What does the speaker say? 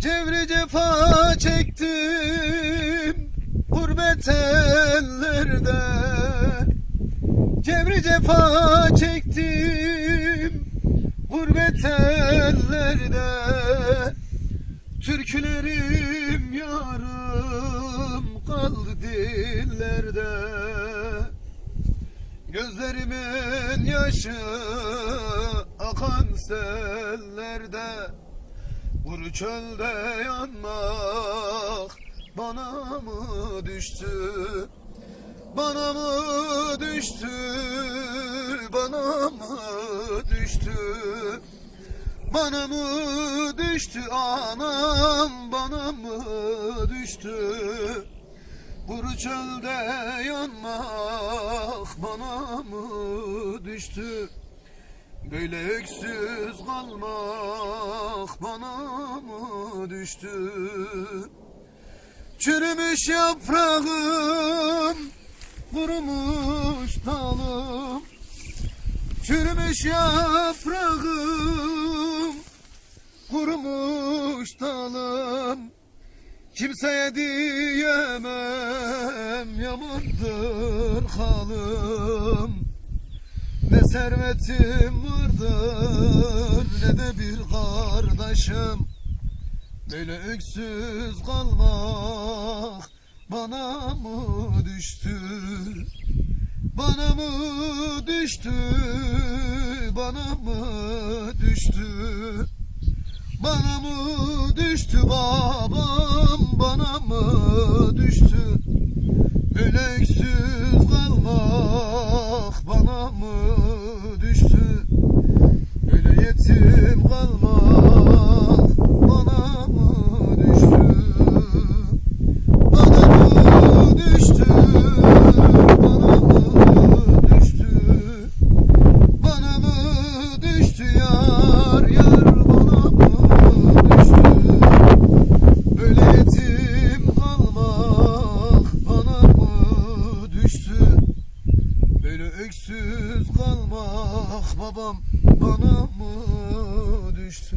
Cevri cefa çektim gurbet ellerde. Cevri cefa çektim gurbet ellerde. Türkülerim yarım kaldı dillerde. Gözlerimin yaşı akan sellerde Kuru çölde yanmak bana mı düştü? Bana mı düştü? Bana mı düştü? Bana mı düştü anam bana mı düştü? Kuru çölde yanmak bana mı düştü? Böyle öksüz kalmak bana mı düştü? Çürümüş yaprağım, kurumuş dalım. Çürümüş yaprağım, kurumuş dalım. Kimseye diyemem yamandır halım servetim vardır ne de bir kardeşim Böyle öksüz kalmak bana mı düştü? Bana mı düştü? Bana mı düştü? Bana mı düştü babam bana mı düştü Böyle öksüz kalmak bana mı Böyle yetim kalmak bana mı düştü Bana mı düştü Bana mı düştü bana mı düştü yar yar bana mı düştü Böyle yetim kalmak bana mı düştü Böyle öksüz kalmak babam bana mı düştü